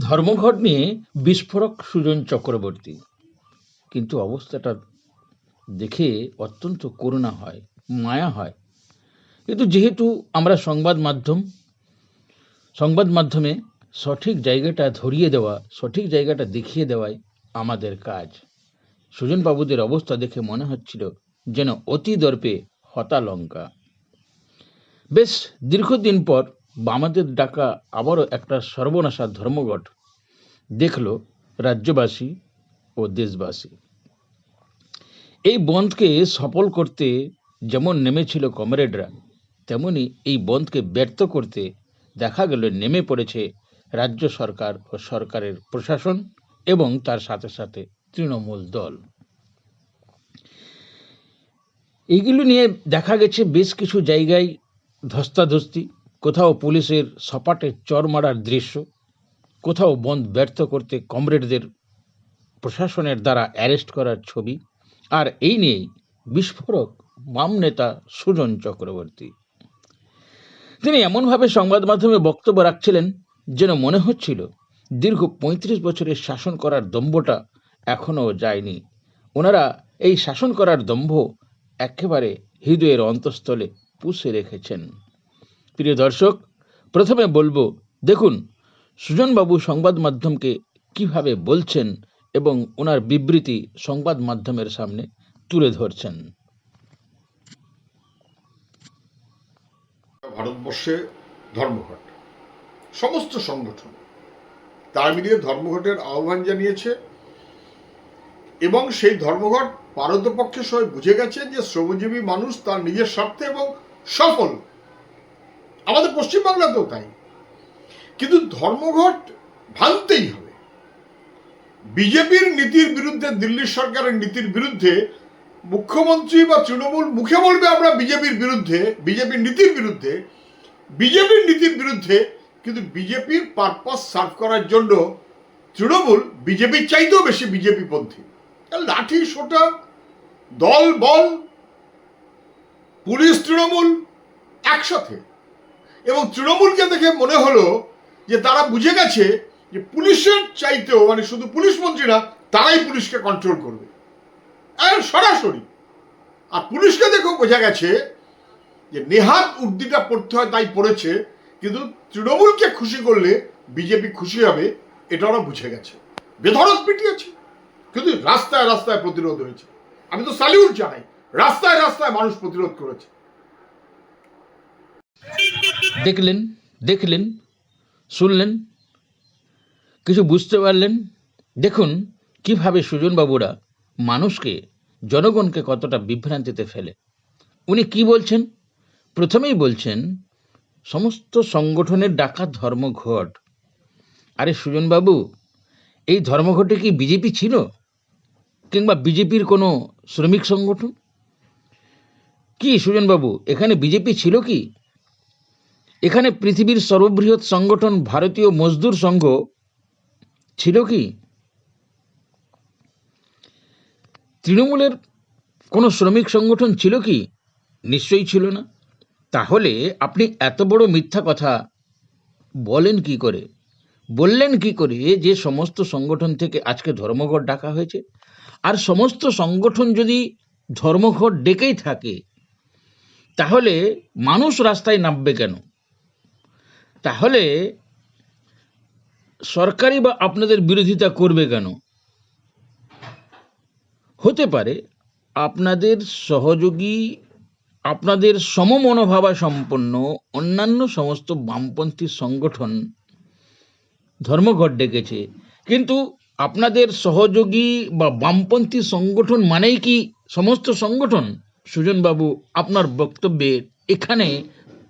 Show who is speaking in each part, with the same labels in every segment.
Speaker 1: ধর্মঘট নিয়ে বিস্ফোরক সুজন চক্রবর্তী। কিন্তু অবস্থাটা দেখে অত্যন্ত করুণা হয়, মায়া হয়। কিন্তু যেহেতু আমরা সংবাদ মাধ্যম, সংবাদ মাধ্যমে সঠিক জায়গাটা ধরিয়ে দেওয়া, সঠিক জায়গাটা দেখিয়ে দেওয়াই আমাদের কাজ। সুজন বাবুদের অবস্থা দেখে মনে হচ্ছিল যেন অতি দর্পে হতালঙ্কা। বেশ দীর্ঘদিন পর বামাদের ডাকা আবারও একটা সর্বনাশা ধর্মঘট দেখল রাজ্যবাসী ও দেশবাসী। এই বন্ধকে সফল করতে যেমন নেমেছিল কমরেডরা, তেমনি এই বন্ধকে ব্যর্থ করতে দেখা গেল নেমে পড়েছে রাজ্য সরকার ও সরকারের প্রশাসন এবং তার সাথে সাথে তৃণমূল দল। এইগুলো নিয়ে দেখা গেছে বেশ কিছু জায়গায় ধস্তাধস্তি কোথাও পুলিশের সপাটে চর মারার দৃশ্য, কোথাও বন্ধ ব্যর্থ করতে কমরেডদের প্রশাসনের দ্বারা অ্যারেস্ট করার ছবি, আর এই নিয়েই বিস্ফোরক বাম নেতা সুজন চক্রবর্তী। তিনি এমনভাবে সংবাদ মাধ্যমে বক্তব্য রাখছিলেন যেন মনে হচ্ছিল দীর্ঘ পঁয়ত্রিশ বছরের শাসন করার দম্ভটা এখনও যায়নি। ওনারা এই শাসন করার দম্ভ একেবারে হৃদয়ের অন্তঃস্থলে পুষে রেখেছেন। প্রিয় দর্শক, প্রথমে বলব, দেখুন, সুজনবাবু সংবাদ মাধ্যমকে কীভাবে বলছেন এবং ওনার বিবৃতি সংবাদ মাধ্যমের সামনে তুলে ধরছেন।
Speaker 2: ভারতবর্ষে ধর্মঘট, সমস্ত সংগঠন, তার মিলিয়ে ধর্মঘটের আহ্বান জানিয়েছে এবং সেই ধর্মঘট পারতপক্ষে সবাই বুঝে গেছে যে শ্রমজীবী মানুষ তার নিজের স্বার্থে এবং সফল আমাদের পশ্চিমবাংলাতেও তাই। কিন্তু ধর্মঘট ভাঙতেই হবে। বিজেপির নীতির বিরুদ্ধে, দিল্লি সরকারের নীতির বিরুদ্ধে, মুখ্যমন্ত্রী বা তৃণমূল মুখে বলবে আমরা বিজেপির বিরুদ্ধে বিজেপির নীতির বিরুদ্ধে, বিজেপির নীতির বিরুদ্ধে, কিন্তু বিজেপির পারপাস সার্ভ করার জন্য তৃণমূল বিজেপির চাইতেও বেশি বিজেপি পন্থী লাঠি, সোটা, দল, বল, পুলিশ, তৃণমূল একসাথে। এবং তৃণমূলকে দেখে মনে হলো যে তারা বুঝে গেছে যে পুলিশের চাইতেও মানে শুধু পুলিশ মন্ত্রী না, তারাই পুলিশকে কন্ট্রোল করবে। সরাসরি। আর পুলিশকে দেখেও বোঝা গেছে যে নেহাত উর্দিটা পড়তে হয়, তাই পড়েছে। কিন্তু তৃণমূলকে খুশি করলে বিজেপি খুশি হবে এটা ওরা বুঝে গেছে। বেধরক পিটিয়েছে। কিন্তু রাস্তায় রাস্তায় প্রতিরোধ হয়েছে। আমি তো স্যালিউট জানাই। রাস্তায় রাস্তায় মানুষ প্রতিরোধ করেছে।
Speaker 1: দেখলেন দেখলেন, শুনলেন, কিছু বুঝতে পারলেন? দেখুন কীভাবে সুজনবাবুরা মানুষকে, জনগণকে কতটা বিভ্রান্তিতে ফেলে। উনি কি বলছেন? প্রথমেই বলছেন, সমস্ত সংগঠনের ডাকা ধর্মঘট। আরে সুজনবাবু, এই ধর্মঘটে কি বিজেপি ছিল? কিংবা বিজেপির কোনো শ্রমিক সংগঠন? কি সুজনবাবু, এখানে বিজেপি ছিল কি? এখানে পৃথিবীর সর্ববৃহৎ সংগঠন ভারতীয় মজদুর সংঘ ছিল কি? তৃণমূলের কোনো শ্রমিক সংগঠন ছিল কি? নিশ্চয়ই ছিল না। তাহলে আপনি এত বড় মিথ্যা কথা বলেন কি করে? বললেন কি করে যে সমস্ত সংগঠন থেকে আজকে ধর্মঘট ডাকা হয়েছে? আর সমস্ত সংগঠন যদি ধর্মঘট ডেকেই থাকে, তাহলে মানুষ রাস্তায় নামবে কেন? তাহলে সরকারি বা আপনাদের বিরোধিতা করবে কেন? হতে পারে আপনাদের সহযোগী, আপনাদের সমমনোভাবা সম্পন্ন অন্যান্য সমস্ত বামপন্থী সংগঠন ধর্মঘট ডেকেছে। কিন্তু আপনাদের সহযোগী বা বামপন্থী সংগঠন মানেই কি সমস্ত সংগঠন? সুজনবাবু, আপনার বক্তব্যে এখানে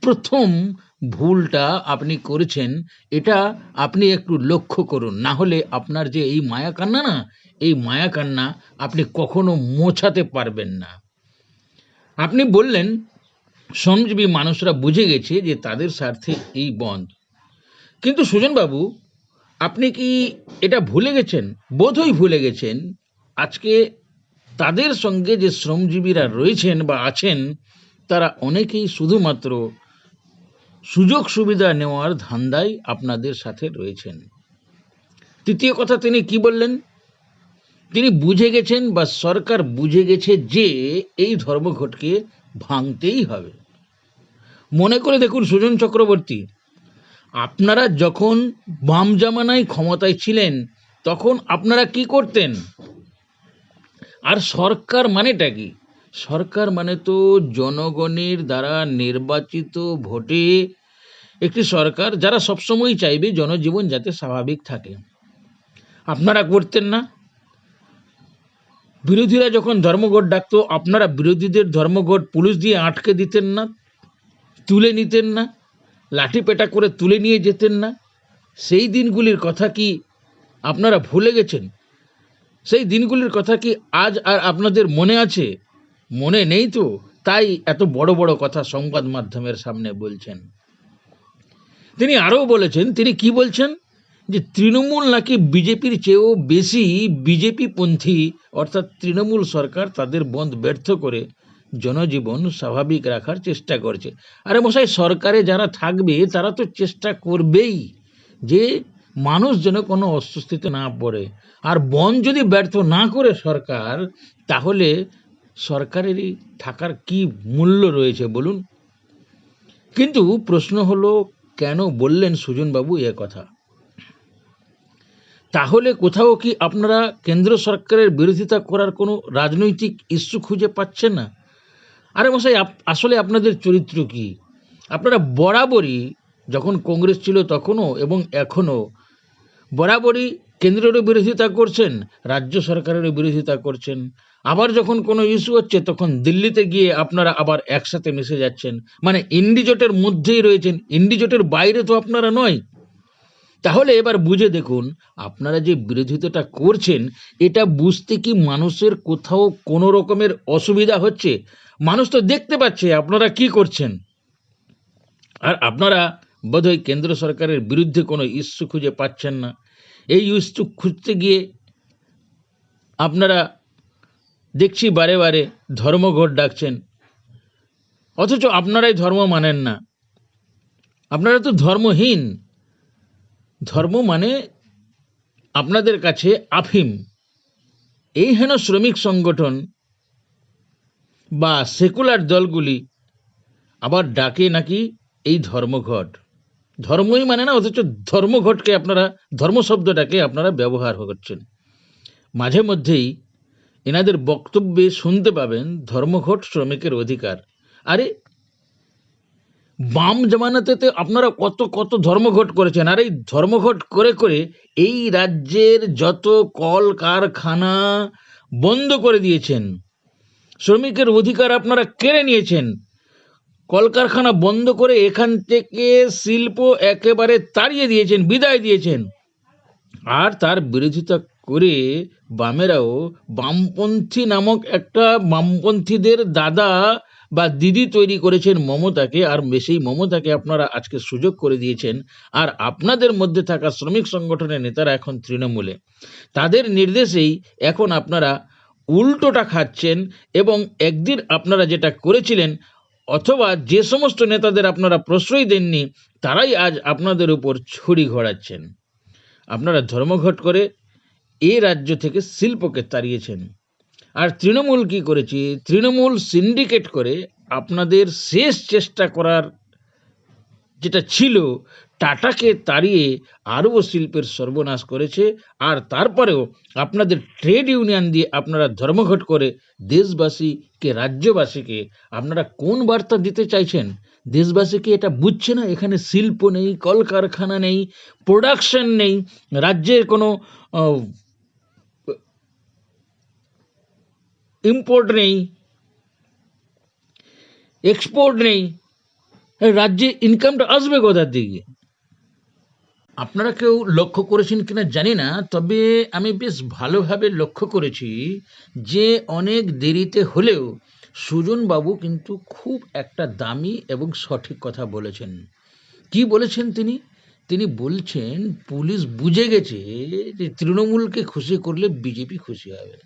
Speaker 1: প্রথম ভুলটা আপনি করেছেন, এটা আপনি একটু লক্ষ্য করুন। না হলে আপনার যে এই মায়া কান্না না, এই মায়া কান্না আপনি কখনো মোছাতে পারবেন না। আপনি বললেন, শ্রমজীবী মানুষরা বুঝে গেছে যে তাদের স্বার্থে এই বন্ধ। কিন্তু সুজনবাবু, আপনি কি এটা ভুলে গেছেন? বোধহয় ভুলে গেছেন। আজকে তাদের সঙ্গে যে শ্রমজীবীরা রয়েছেন বা আছেন, তারা অনেকেই শুধুমাত্র সুযোগ সুবিধা নেওয়ার ধান্দাই আপনাদের সাথে রয়েছেন। তৃতীয় কথা, তিনি কি বললেন? তিনি বুঝে গেছেন বা সরকার বুঝে গেছে যে এই ধর্মঘটকে ভাঙতেই হবে। মনে করে দেখুন সুজন চক্রবর্তী, আপনারা যখন বাম জামানায় ক্ষমতায় ছিলেন, তখন আপনারা কি করতেন? আর সরকার মানেটা কি? সরকার মানে তো জনগণের দ্বারা নির্বাচিত ভোটে একটি সরকার যারা সবসময় চাইবে জনজীবন যাতে স্বাভাবিক থাকে। আপনারা করতেন না? বিরোধীরা যখন ধর্মঘট ডাকতো, আপনারা বিরোধীদের ধর্মঘট পুলিশ দিয়ে আটকে দিতেন না? তুলে নিতেন না? লাঠি পেটা করে তুলে নিয়ে যেতেন না? সেই দিনগুলির কথা কি আপনারা ভুলে গেছেন? সেই দিনগুলির কথা কি আজ আর আপনাদের মনে আছে? মনে নেই তো? তাই এত বড় বড় কথা সংবাদ মাধ্যমের সামনে বলছেন। তিনি আরও বলেছেন, তিনি কি বলছেন? যে তৃণমূল নাকি বিজেপির চেয়েও বেশি বিজেপি পন্থী, অর্থাৎ তৃণমূল সরকার তাদের বন্ধ ব্যর্থ করে জনজীবন স্বাভাবিক রাখার চেষ্টা করছে। আরে মশাই, সরকারে যারা থাকবে, তারা তো চেষ্টা করবেই যে মানুষ যেন কোনো অস্বস্তিতে না পড়ে। আর বন যদি ব্যর্থ না করে সরকার, তাহলে সরকারেরই থাকার কি মূল্য রয়েছে বলুন? কিন্তু প্রশ্ন হলো, কেন বললেন সুজনবাবু এ কথা? তাহলে কোথাও কি আপনারা কেন্দ্র সরকারের বিরোধিতা করার কোনো রাজনৈতিক ইস্যু খুঁজে পাচ্ছেন না? আরে মশাই আসলে আপনাদের চরিত্র কি? আপনারা বরাবরই, যখন কংগ্রেস ছিল তখনও এবং এখনও, বরাবরই কেন্দ্রেরও বিরোধিতা করছেন, রাজ্য সরকারেরও বিরোধিতা করছেন। আবার যখন কোনো ইস্যু হচ্ছে, তখন দিল্লিতে গিয়ে আপনারা আবার একসাথে মিশে যাচ্ছেন। মানে ইন্ডিজোটের মধ্যেই রয়েছেন, ইন্ডিজোটের বাইরে তো আপনারা নয়। তাহলে এবার বুঝে দেখুন, আপনারা যে বিরোধিতাটা করছেন, এটা বুঝতে কি মানুষের কোথাও কোনো রকমের অসুবিধা হচ্ছে? মানুষ তো দেখতে পাচ্ছে, আপনারা কি করছেন? আর আপনারা বোধহয় কেন্দ্র সরকারের বিরুদ্ধে কোনো ইস্যু খুঁজে পাচ্ছেন না। এই ইস্যু খুঁজতে গিয়ে আপনারা দেখছি বারে বারে ধর্মঘট ডাকছেন। অথচ আপনারাই ধর্ম মানেন না। আপনারা তো ধর্মহীন। ধর্ম মানে আপনাদের কাছে আফিম। এই হেন শ্রমিক সংগঠন বা সেকুলার দলগুলি আবার ডাকে নাকি এই ধর্মঘট। ধর্মই মানে না, অথচ ধর্মঘটকে আপনারা, ধর্ম শব্দটাকে আপনারা ব্যবহার করছেন। মাঝে মধ্যেই এনাদের বক্তব্যে শুনতে পাবেন, ধর্মঘট শ্রমিকের অধিকার। আরে, বাম জামানাতে তো আপনারা কত কত ধর্মঘট করেছেন। আর এই ধর্মঘট করে করে এই রাজ্যের যত কল কারখানা বন্ধ করে দিয়েছেন। শ্রমিকের অধিকার আপনারা কেড়ে নিয়েছেন। কলকারখানা বন্ধ করে এখান থেকে শিল্প একেবারে তাড়িয়ে দিয়েছেন, বিদায় দিয়েছেন। আর তার বিরোধিতা করে বামেরাও বামপন্থী নামক একটা বামপন্থীদের দাদা বা দিদি তৈরি করেছেন মমতাকে, আর সেই মমতাকে আপনারা আজকে সুযোগ করে দিয়েছেন। আর আপনাদের মধ্যে থাকা শ্রমিক সংগঠনের নেতারা এখন তৃণমূলে। তাদের নির্দেশেই এখন আপনারা উল্টোটা খাচ্ছেন এবং একদিন আপনারা যেটা করেছিলেন অথবা যে সমস্ত নেতাদের আপনারা প্রশ্রয় দেননি, তারাই আজ আপনাদের উপর ছড়ি ঘোরাচ্ছেন। আপনারা ধর্মঘট করে এ রাজ্য থেকে শিল্পকে তাড়িয়েছেন। আর তৃণমূল কি করেছে? তৃণমূল সিন্ডিকেট করে আপনাদের শেষ চেষ্টা করার যেটা ছিল টাটাকে তাড়িয়ে আরও শিল্পের সর্বনাশ করেছে, আর তারপরেও আপনাদের ট্রেড ইউনিয়ন দিয়ে আপনারা ধর্মঘট করে দেশবাসীকে, রাজ্যবাসীকে আপনারা কোন বার্তা দিতে চাইছেন? দেশবাসীকে এটা বুঝছে না? এখানে শিল্প নেই, কলকারখানা নেই প্রোডাকশন নেই, রাজ্যের কোনো ইম্পোর্ট নেই এক্সপোর্ট নেই। রাজ্যে ইনকামটা আসবে কোথার দিকে? আপনারা কেউ লক্ষ্য করেছেন কিনা জানি না, তবে আমি বেশ ভালোভাবে লক্ষ্য করেছি যে অনেক দেরিতে হলেও সুজনবাবু কিন্তু খুব একটা দামি এবং সঠিক কথা বলেছেন। কি বলেছেন তিনি? তিনি বলছেন, পুলিশ বুঝে গেছে যে তৃণমূলকে খুশি করলে বিজেপি খুশি হবে।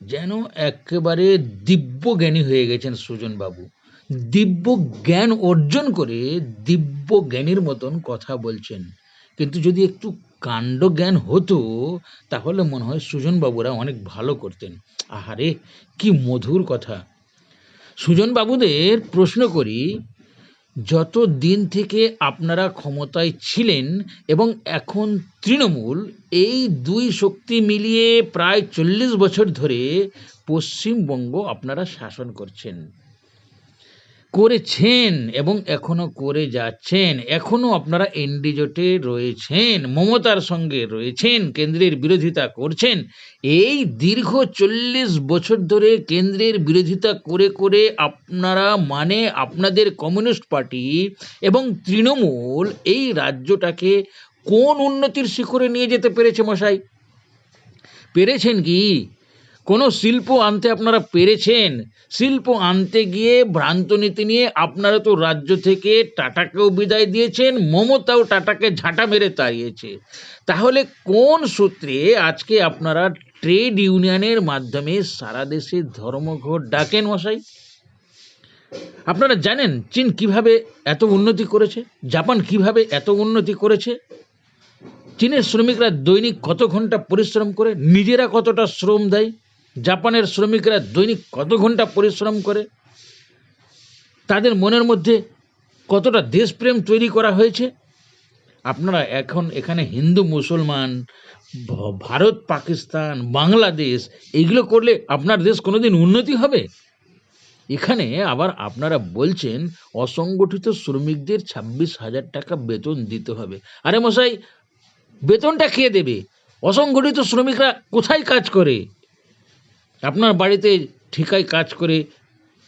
Speaker 1: যেন একেবারে দিব্য জ্ঞানী হয়ে গেছেন সুজনবাবু। দিব্য জ্ঞান অর্জন করে দিব্য জ্ঞানীর মতন কথা বলছেন। কিন্তু যদি একটু কাণ্ডজ্ঞান হতো, তাহলে মনে হয় সুজনবাবুরা অনেক ভালো করতেন। আহারে, কি মধুর কথা। সুজনবাবুদের প্রশ্ন করি, যত দিন থেকে আপনারা ক্ষমতায় ছিলেন এবং এখন তৃণমূল, এই দুই শক্তি মিলিয়ে প্রায় চল্লিশ বছর ধরে পশ্চিমবঙ্গ আপনারা শাসন করছেন। করেছেন এবং এখনও করে যাচ্ছেন। এখনও আপনারা এনডি জোটে রয়েছেন, মমতার সঙ্গে রয়েছেন, কেন্দ্রের বিরোধিতা করছেন। এই দীর্ঘ চল্লিশ বছর ধরে কেন্দ্রের বিরোধিতা করে করে আপনারা মানে আপনাদের কমিউনিস্ট পার্টি এবং তৃণমূল এই রাজ্যটাকে কোন উন্নতির শিখরে নিয়ে যেতে পেরেছে মশাই? পেরেছেন কি? কোনো শিল্প আনতে আপনারা পেরেছেন? শিল্প আনতে গিয়ে ভ্রান্ত নীতি নিয়ে আপনারা তো রাজ্য থেকে টাটাকেও বিদায় দিয়েছেন, মমতাও টাটাকে ঝাঁটা মেরে তাড়িয়েছে। তাহলে কোন সূত্রে আজকে আপনারা ট্রেড ইউনিয়নের মাধ্যমে সারা দেশে ধর্মঘট ডাকেন মশাই? আপনারা জানেন চীন কীভাবে এত উন্নতি করেছে? জাপান কীভাবে এত উন্নতি করেছে? চীনের শ্রমিকরা দৈনিক কত ঘণ্টা পরিশ্রম করে? নিজেরা কতটা শ্রম দেয়? জাপানের শ্রমিকরা দৈনিক কত ঘণ্টা পরিশ্রম করে? তাদের মনের মধ্যে কতটা দেশপ্রেম তৈরি করা হয়েছে? আপনারা এখন এখানে হিন্দু, মুসলমান ভারত, পাকিস্তান, বাংলাদেশ এইগুলো করলে আপনার দেশ কোনোদিন উন্নতি হবে? এখানে আবার আপনারা বলছেন অসংগঠিত শ্রমিকদের ছাব্বিশ হাজার টাকা বেতন দিতে হবে। আরে মশাই, বেতনটা কে দেবে? অসংগঠিত শ্রমিকরা কোথায় কাজ করে? আপনার বাড়িতে ঠিকায় কাজ করে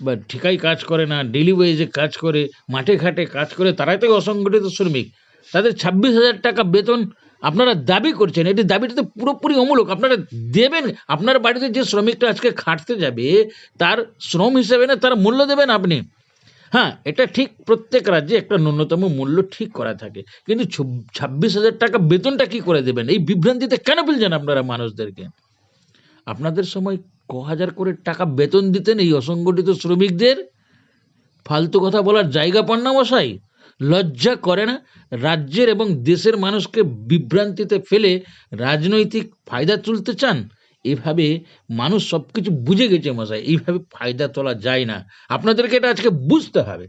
Speaker 1: বা ঠিকায় কাজ করে না ডেলি ওয়েজে কাজ করে, মাঠে ঘাটে কাজ করে, তারাই তো অসংগঠিত শ্রমিক। তাদের ছাব্বিশ হাজার টাকা বেতন আপনারা দাবি করছেন, এটি দাবিটা তো পুরোপুরি অমূলক। আপনারা দেবেন, আপনার বাড়িতে যে শ্রমিকটা আজকে খাটতে যাবে, তার শ্রম হিসেবে না, তার মূল্য দেবেন আপনি। হ্যাঁ এটা ঠিক প্রত্যেক রাজ্যে একটা ন্যূনতম মূল্য ঠিক করা থাকে। কিন্তু ছাব্বিশ হাজার টাকা বেতনটা কি করে দেবেন? এই বিভ্রান্তিতে কেন ফেলছেন আপনারা মানুষদেরকে? আপনাদের সময় ক হাজার করে টাকা বেতন দিতেন এই অসংগঠিত শ্রমিকদের? ফালতু কথা বলার জায়গা পান না মশাই। লজ্জা করে না? রাজ্যের এবং দেশের মানুষকে বিভ্রান্তিতে ফেলে রাজনৈতিক ফায়দা তুলতে চান? এভাবে মানুষ সব কিছু বুঝে গেছে মশাই। এইভাবে ফায়দা তোলা যায় না। আপনাদেরকে এটা আজকে বুঝতে হবে।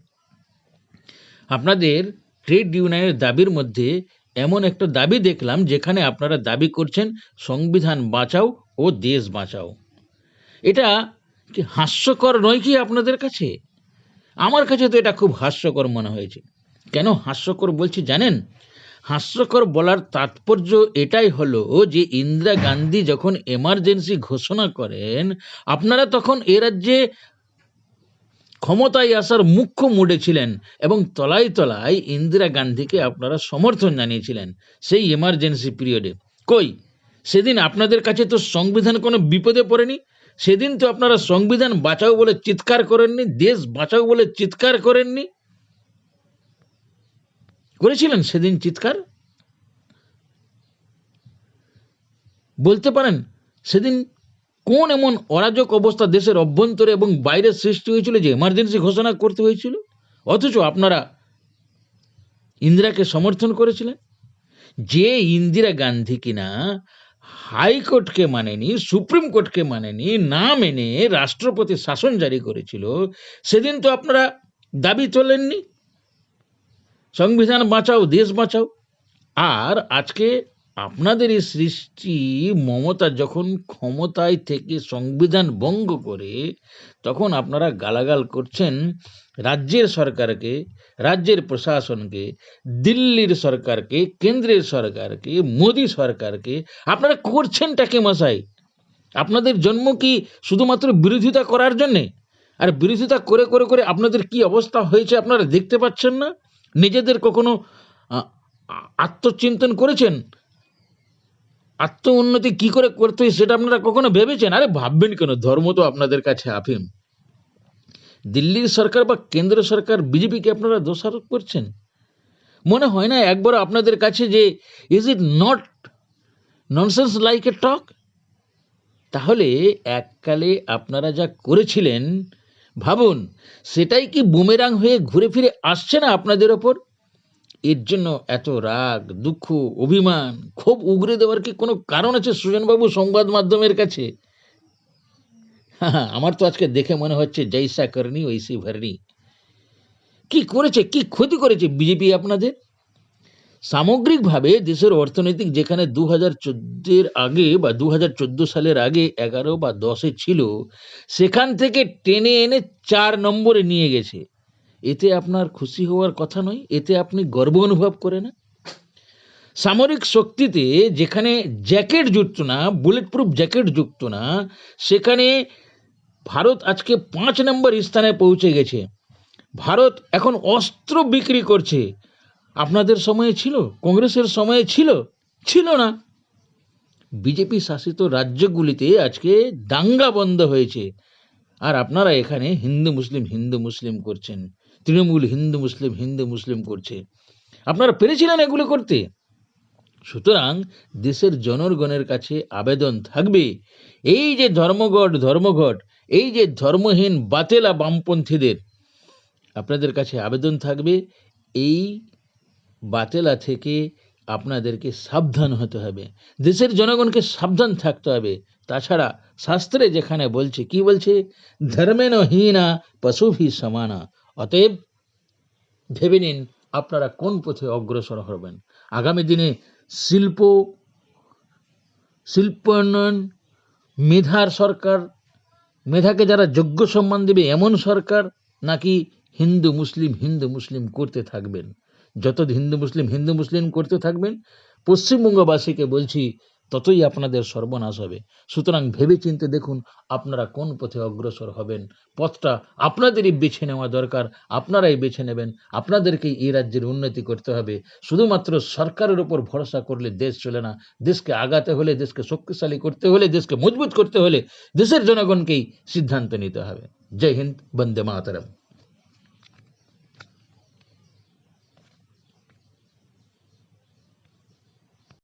Speaker 1: আপনাদের ট্রেড ইউনিয়নের দাবির মধ্যে এমন একটা দাবি দেখলাম, যেখানে আপনারা দাবি করছেন, সংবিধান বাঁচাও ও দেশ বাঁচাও। এটা কি হাস্যকর নয় কি আপনাদের কাছে? আমার কাছে তো এটা খুব হাস্যকর মনে হয়েছে। কেন হাস্যকর বলছি জানেন? হাস্যকর বলার তাৎপর্য এটাই হলো যে ইন্দিরা গান্ধী যখন এমার্জেন্সি ঘোষণা করেন, আপনারা তখন এ রাজ্যে ক্ষমতায় আসার মুখ্য মুডে ছিলেন এবং তলায় তলায় ইন্দিরা গান্ধীকে আপনারা সমর্থন জানিয়েছিলেন সেই এমার্জেন্সি পিরিয়ডে। কই? সেদিন আপনাদের কাছে তো সংবিধান কোনো বিপদে পড়েনি? সেদিন তো আপনারা সংবিধান বাঁচাও বলে চিৎকার করেননি, দেশ বাঁচাও বলে চিৎকার করেননি। করেছিলেন সেদিন চিৎকার? বলতে পারেন, সেদিন কোন এমন অরাজক অবস্থা দেশের অভ্যন্তরে এবং বাইরে সৃষ্টি হয়েছিল যে এমার্জেন্সি ঘোষণা করতে হয়েছিল? অথচ আপনারা ইন্দিরাকে সমর্থন করেছিলেন? যে ইন্দিরা গান্ধী কিনা হাইকোর্টকে মানেনি, সুপ্রিম কোর্টকে মানেনি, না মেনে রাষ্ট্রপতি শাসন জারি করেছিল, সেদিন তো আপনারা দাবি তোলেননি। সংবিধান বাঁচাও, দেশ বাঁচাও। আর আজকে আপনাদের এই সৃষ্টি, মমতা যখন ক্ষমতায় থেকে সংবিধান ভঙ্গ করে, তখন আপনারা গালাগাল করছেন রাজ্যের সরকারকে রাজ্যের প্রশাসনকে, দিল্লির সরকারকে, কেন্দ্রের সরকারকে, মোদী সরকারকে, আপনারা করছেন করছেনটাকে মশাই? আপনাদের জন্ম কি শুধুমাত্র বিরোধিতা করার জন্যে? আর বিরোধিতা করে করে করে আপনাদের কি অবস্থা হয়েছে আপনারা দেখতে পাচ্ছেন না? নিজেদের কখনো আত্মচিন্তন করেছেন? আত্ম উন্নতি কি করে করতে হয় সেটা আপনারা কখনো ভেবেছেন? আরে ভাববেন কেন? ধর্ম তো আপনাদের কাছে আফিম। দিল্লির সরকার বা কেন্দ্র সরকার বিজেপিকে আপনারা দোষারোপ করছেন? মনে হয় না একবার আপনাদের কাছে যে is it not nonsense like a talk তাহলে এককালে আপনারা যা করেছিলেন, ভাবুন, সেটাই কি বুমেরাং হয়ে ঘুরে ফিরে আসছে না আপনাদের ওপর? এর জন্য এত রাগ, দুঃখ, অভিমান, ক্ষোভ উগরে দেওয়ার কি কোনো কারণ আছে সুজনবাবু সংবাদ মাধ্যমের কাছে? হ্যাঁ আমার তো আজকে দেখে মনে হচ্ছে জৈসা করনি, ওইসি ভরনি। কি করেছে, কি ক্ষতি করেছে বিজেপি আপনাদের? সামগ্রিকভাবে দেশের অর্থনৈতিক যেখানে দু হাজার চোদ্দের আগে বা দু হাজার চোদ্দ সালের আগে এগারো বা দশে ছিল, সেখান থেকে টেনে এনে চার নম্বরে নিয়ে গেছে। এতে আপনার খুশি হওয়ার কথা নয়, এতে আপনি গর্ব অনুভব করে না সামরিক শক্তিতে যেখানে জ্যাকেট যুক্ত না বুলেট প্রুফ জ্যাকেট যুক্ত না, সেখানে ভারত আজকে পাঁচ নম্বর স্থানে পৌঁছে গেছে। ভারত এখন অস্ত্র বিক্রি করছে। আপনাদের সময়ে ছিল? কংগ্রেসের সময়ে ছিল? ছিল না। বিজেপি শাসিত রাজ্যগুলিতে আজকে দাঙ্গা বন্ধ হয়েছে। আর আপনারা এখানে হিন্দু মুসলিম হিন্দু মুসলিম করছেন। তৃণমূল হিন্দু মুসলিম হিন্দু মুসলিম করছে। আপনারা পেরেছিলেন এগুলো করতে? সুতরাং দেশের জনগণের কাছে আবেদন থাকবে। এই যে ধর্মঘট ধর্মঘট এই যে ধর্মহীন বাতেলা বামপন্থীদের, আপনাদের কাছে আবেদন থাকবে, এই বাতেলা থেকে আপনাদেরকে সাবধান হতে হবে। দেশের জনগণকে সাবধান থাকতে হবে। তাছাড়া শাস্ত্রে যেখানে বলছে, কি বলছে? ধর্মেন হীনা পশুভি সমানা। অতএব ভেবে নিন আপনারা কোন পথে অগ্রসর হবেন। আগামী দিনে শিল্প, শিল্পোন্নয়ন, মেধার সরকার মেধাকে যারা যোগ্য সম্মান দেবে এমন সরকার নাকি হিন্দু মুসলিম হিন্দু মুসলিম করতে থাকবেন? যত হিন্দু মুসলিম হিন্দু মুসলিম করতে থাকবেন, পশ্চিমবঙ্গবাসীকে বলছি ততই আপনাদের সর্বনাশ হবে। সুতরাং ভেবে চিন্তে দেখুন আপনারা কোন পথে অগ্রসর হবেন। পথটা আপনাদেরই বেছে নেওয়া দরকার, আপনারাই বেছে নেবেন। আপনাদেরকেই এই রাজ্যের উন্নতি করতে হবে। শুধুমাত্র সরকারের উপর ভরসা করলে দেশ চলে না। দেশকে আগাতে হলে, দেশকে শক্তিশালী করতে হলে, দেশকে মজবুত করতে হলে দেশের জনগণকেই সিদ্ধান্ত নিতে হবে। জয় হিন্দ, বন্দে মাতরম।